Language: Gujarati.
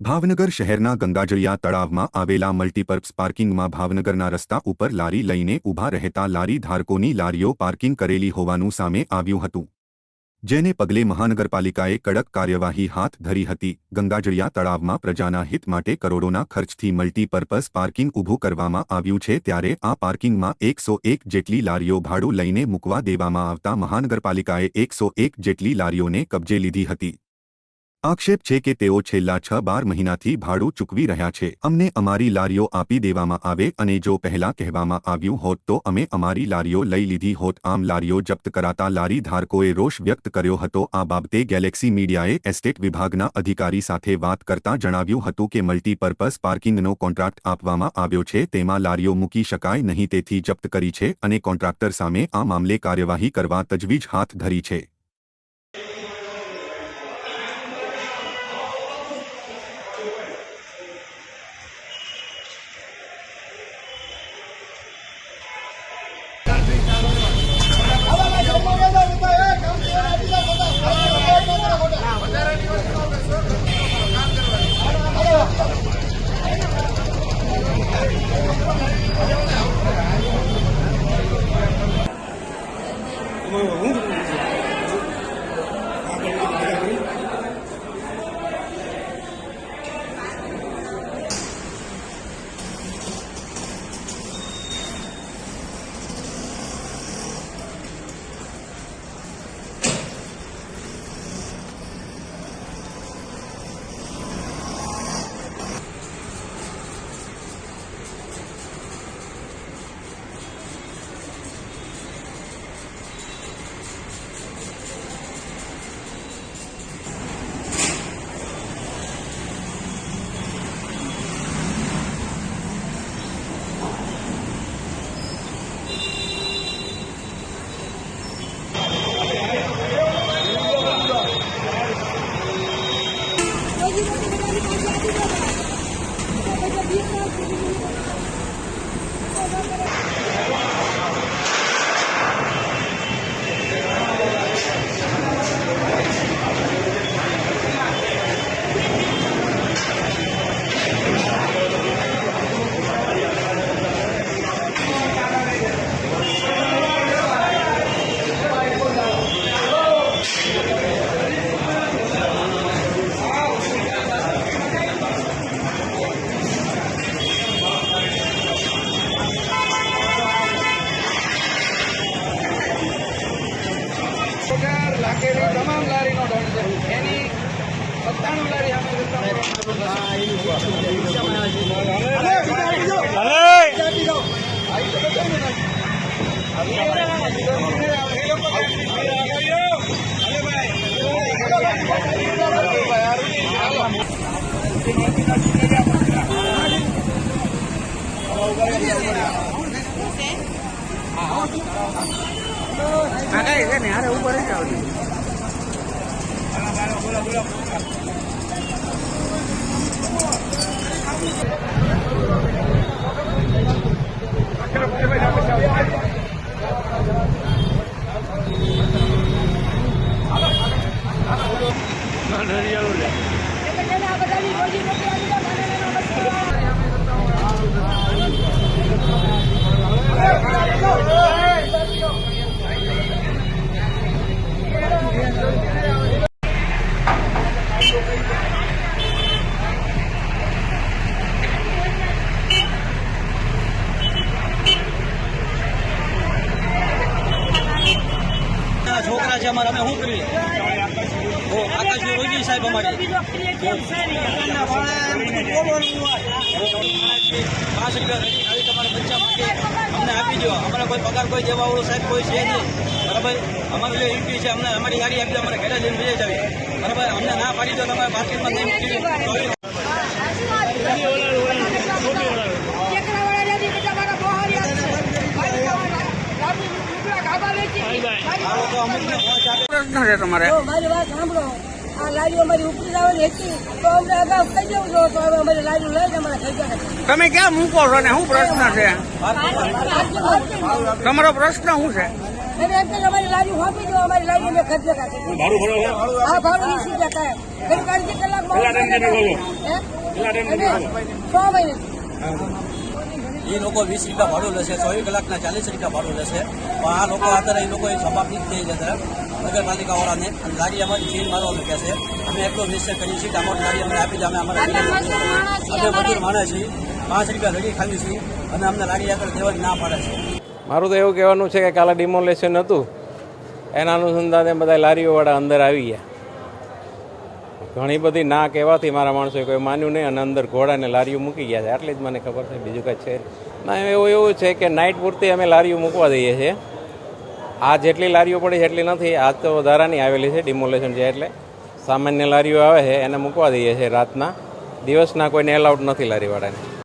ભાવનગર શહેરના ગંગાજળિયા તળાવમાં આવેલા મલ્ટીપર્પઝ પાર્કિંગમાં ભાવનગરના રસ્તા ઉપર લારી લઈને ઊભા રહેતા લારી ધારકોની લારીઓ પાર્કિંગ કરેલી હોવાનું સામે આવ્યું હતું. જેને પગલે મહાનગરપાલિકાએ કડક કાર્યવાહી હાથ ધરી હતી. ગંગાજળિયા તળાવમાં પ્રજાના હિત માટે કરોડોના ખર્ચથી મલ્ટીપર્પઝ પાર્કિંગ ઊભું કરવામાં આવ્યું છે ત્યારે આ પાર્કિંગમાં એકસો એક જેટલી લારીઓ ભાડું લઈને મૂકવા દેવામાં આવતા મહાનગરપાલિકાએ એકસો એક જેટલી લારીઓને કબજે લીધી હતી. આક્ષેપ છે કે તેઓ છેલ્લા છ બાર મહિનાથી ભાડું ચૂકવી રહ્યા છે. અમને અમારી લારીઓ આપી દેવામાં આવે અને જો પહેલા કહેવામાં આવ્યું હોત તો અમે અમારી લારીઓ લઈ લીધી હોત. આમ લારીઓ જપ્ત કરાતા લારી ધારકોએ રોષ વ્યક્ત કર્યો હતો. આ બાબતે ગેલેક્સી મીડિયાએ એસ્ટેટ વિભાગના અધિકારી સાથે વાત કરતા જણાવ્યું હતું કે મલ્ટીપર્પઝ પાર્કિંગનો કોન્ટ્રાક્ટ આપવામાં આવ્યો છે. તેમાં લારીઓ મૂકી શકાય નહીં. તેથી જપ્ત કરી છે અને કોન્ટ્રાક્ટર સામે આ મામલે કાર્યવાહી કરવા તજવીજ હાથ ધરી છે. તમામ લારીનો દંડ છે એની સત્તાણું લારી છે ને હારે ઉપર જ આવજો આ બધાની રોજી રોટી આવી જાય મને નમસ્કાર ના છોકરા છે અમારા અમે શું કરીએ? આકાશભાઈ રોજી સાહેબ અમારે? પાંચ રૂપિયા તમારા બચ્ચા માટે અમને આપી દો અમારા કોઈ પગાર કોઈ દેવા વાળો સાહેબ કોઈ છે નહીં. બરાબર? અમારું જે યુપી છે અમને અમારી ગાડી આપી અમારે ઘરે જઈને વિજય જાવી. બરાબર? અમને ના પાડી દો તમારે માર્કેટમાં નહીં મૂકી દો. પ્રશ્ન છે તમારે? મારી વાત સાંભળો. આ લારીઓ અમારી ઉપરી લાવવાની હતી તો અમને અગાઉ કહી દેવું છો તો હવે અમારી લારીઓ લઈને અમારા થઈ જાય તમે ક્યાં મૂકો છો ને? શું પ્રશ્ન છે? તમારો પ્રશ્ન શું છે? અને એમ કે અમારી લારી વાપી દો અમારી લારી અમે ખર્ચે કાઢી હા. ભાડું વીસ રૂપિયા કાયમ ઘડી અડધી કલાકમાં. છ મહિને. એ લોકો વીસ રૂપિયા ભાડું લેશે ચોવીસ કલાકના ચાલીસ રૂપિયા ભાડું લેશે. પણ આ લોકો અત્યારે એ લોકો સમાપ્તિ થઈ છે અત્યારે નગરપાલિકાવાળાને અને લારી અમારી સીલ મારવાનું કહે છે. અમે એટલો નિશ્ચય કરીએ છીએ કે અમારી લારી અમને આપી દે અમે અમારા અમે મજૂર માણસ છીએ પાંચ રૂપિયા લડી ખાવી છીએ અને અમને લારી આગળ દેવા ના પાડે છે. મારું તો એવું કહેવાનું છે કે કાલે ડિમોલેશન હતું. એના અનુસંધાને બધા લારીઓવાળા અંદર આવી ગયા. ઘણી બધી ના કહેવાથી મારા માણસોએ કોઈ માન્યું નહીં અને અંદર ઘોડાને લારીઓ મૂકી ગયા છે. આટલી જ મને ખબર છે, બીજું કંઈ છે. ના, એવું એવું છે કે નાઇટ પૂરતી અમે લારીઓ મૂકવા દઈએ છીએ. આ જેટલી લારીઓ પડી છે એટલી નથી આજ તો વધારાની આવેલી છે ડિમોલેશન છે એટલે. સામાન્ય લારીઓ આવે છે, એને મૂકવા દઈએ છીએ રાતના. દિવસના કોઈને એલાઉડ નથી લારીવાળાને.